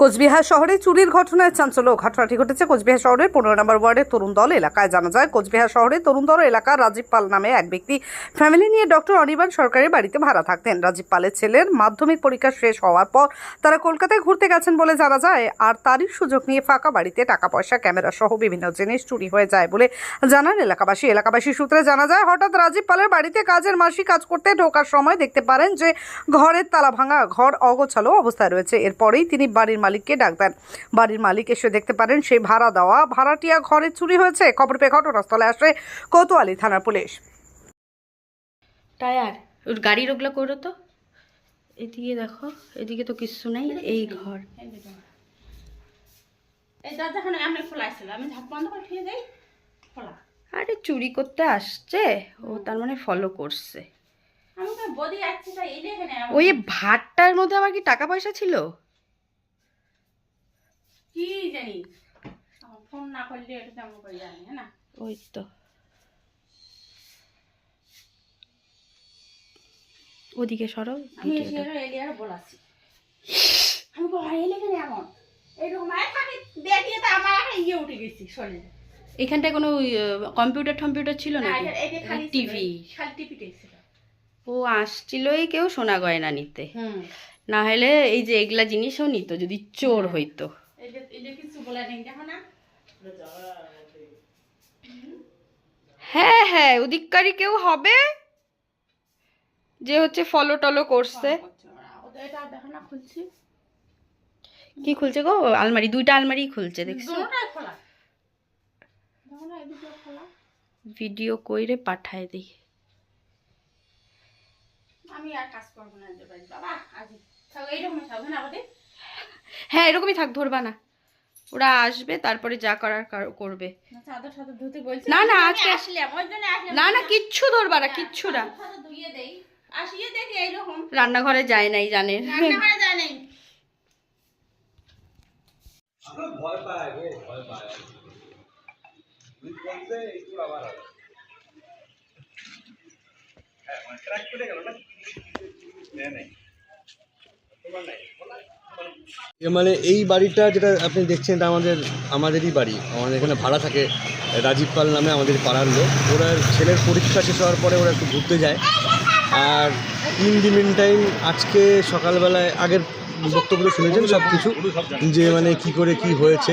কোচবিহার শহরে চুরির ঘটনায় চাঞ্চল্য ঘটনাটি ঘটেছে। কোচবিহার শহরের পনেরো নম্বর ওয়ার্ডের তরুণ দল এলাকায় জানা যায়, কোচবিহার শহরের তরুণ দল এলাকার রাজীব পাল নামে এক ব্যক্তি ফ্যামিলি নিয়ে ডক্টর অনির্বাণ সরকারের বাড়িতে ভাড়া থাকতেন। রাজীব পালের ছেলের মাধ্যমিক পরীক্ষা শেষ হওয়ার পর তারা কলকাতায় ঘুরতে গেছেন বলে জানা যায়, আর তারই সুযোগ নিয়ে ফাঁকা বাড়িতে টাকা পয়সা ক্যামেরা সহ বিভিন্ন জিনিস চুরি হয়ে যায় বলে জানান এলাকাবাসী। এলাকাবাসী সূত্রে জানা যায়, হঠাৎ রাজীব পালের বাড়িতে কাজের মাসি কাজ করতে ঢোকার সময় দেখতে পারেন যে ঘরের তালা ভাঙা, ঘর অগোছালো অবস্থায় রয়েছে। এরপরেই তিনি বাড়ির মালিককে ডাক দেন বাড়ির মালিক এসে দেখতে পারেন সেই ভাড়া দেওয়া। ভাড়াটিয়া ঘরে চুরি হয়েছে। খবর পেয়ে ঘটনাস্থলে আসে কোতোয়ালি থানার পুলিশ। টায়ার? ওর গাড়ির ওগুলো করো তো। এদিকে দেখো এদিকে তো কিছু নাই এই ঘর। আরে চুরি করতে আসছে? ও তার মানে ফলো করছে। ওই ভাতটার মধ্যে আমার কি টাকা পয়সা ছিল? জানি। ফোন না করলে এটা তেমন করে জানি হ্যাঁ না? ওই তো। ওদিকে সরো আমি এসে এলিয়ার বলাছি আমি বল এলে কেন এমন? এইরকম আয় থাকি দেখিয়ে তো আমার ইয়ে উঠে গেছি শরীরে। এখানটায় কোনো কম্পিউটার টম্পিউটার ছিল না টিভি খালি টিভিটাই ছিল ও আসছিলই কেউ সোনা গয়না নিতে। না হলে এই যে এগুলা জিনিসও নিত যদি চোর হইতো। এই যে কিছু বলে নেই দেখো না। হ্যাঁ হ্যাঁ ওদিককারই কেউ হবে যে হচ্ছে ফলো টলো করছে। কি খুলছে গো? আলমারি দুইটা আলমারি খুলছে দেখছ? ভিডিও কইরে পাঠায় দিই আমি আর কাজ করব না বাবা আজ। এইরকম থাকবে না আমাদের হ্যাঁ এরকমই থাক ধরবা না। ওরা আসবে তারপরে যা করার করবে। না, না, আজকে- না না কিচ্ছু ধরবা না কিচ্ছু না। চাদর ফাদর ধুইয়ে দেই। আসিয়ে দেখি এইরকম। রান্নাঘরে যায় নাই জানে। নাই। মানে এই বাড়িটা যেটা আপনি দেখছেন, এটা আমাদের, আমাদেরই বাড়ি। আমাদের এখানে ভাড়া থাকে, রাজীব পাল নামে আমাদের পাড়ার লোক। ওরা ছেলের পরীক্ষা শেষ হওয়ার পরে ওরা একটু ঘুরতে যায়। আর ইন দি মিন টাইম আজকে সকালবেলায় আগের বক্তব্য শুনেছেন সব কিছু যে মানে কি করে কি হয়েছে।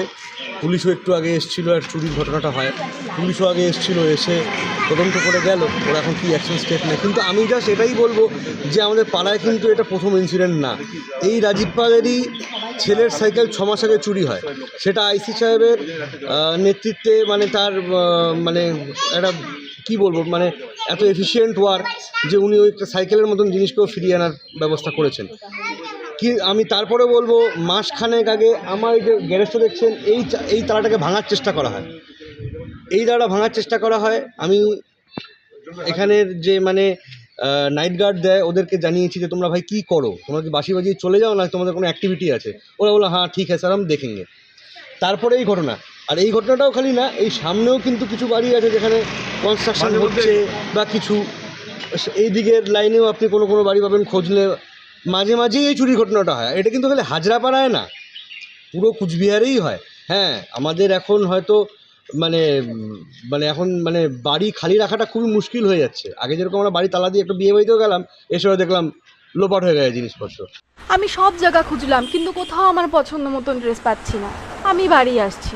পুলিশও একটু আগে এসেছিল আর চুরির ঘটনাটা হয়। পুলিশও আগে এসেছিল, এসে তদন্ত করে গেল, ওরা এখন কি অ্যাকশন স্টেপ নেয়। কিন্তু আমি জাস্ট এটাই বলব যে আমাদের পাড়ায় কিন্তু এটা প্রথম ইনসিডেন্ট না। এই রাজীব পালেরই ছেলের সাইকেল ছ মাস আগে চুরি হয়। সেটা আইসি সাহেবের নেতৃত্বে মানে তার মানে একটা কি বলব মানে এত এফিসিয়েন্ট ওয়ার্ক যে উনি ওই একটা সাইকেলের মতন জিনিসকেও ফিরিয়ে আনার ব্যবস্থা করেছেন। কি আমি তারপরে বলব মাসখানেক আগে আমার এই যে গ্যারেজটা দেখছেন এই এই তালাটাকে ভাঙার চেষ্টা করা হয়। এই তালাটা ভাঙার চেষ্টা করা হয়। আমি এখানের যে মানে নাইট গার্ড দেয় ওদেরকে জানিয়েছি যে তোমরা ভাই কি করো? তোমরা কি বাসি বাজিয়ে চলে যাও না তোমাদের কোনো অ্যাক্টিভিটি আছে? ওরা বলল হ্যাঁ ঠিক আছে স্যার আমি দেখেঙ্গে তারপরে এই ঘটনা। আর এই ঘটনাটাও খালি না এই সামনেও কিন্তু কিছু বাড়ি আছে যেখানে কনস্ট্রাকশন হচ্ছে বা কিছু। এই দিকের লাইনেও আপনি কোনো কোনো বাড়ি পাবেন খোঁজলে মাঝে মাঝেই এই চুরির ঘটনাটা হয়। এটা কিন্তু খালি হাজরাপাড়ায় না, পুরো কুচবিহারেই হয়। হ্যাঁ আমাদের এখন হয়তো মানে মানে এখন মানে বাড়ি খালি রাখাটা খুবই মুশকিল হয়ে যাচ্ছে। আগে যেরকম আমরা বাড়ি তালা দিয়ে একটু বিয়ে বাড়িতেও গেলাম এসেও দেখলাম লোপাট হয়ে গেছে জিনিসপত্র। আমি সব জায়গা খুঁজলাম, কিন্তু কোথাও আমার পছন্দ মতন ড্রেস পাচ্ছি না। আমি বাড়ি আসছি।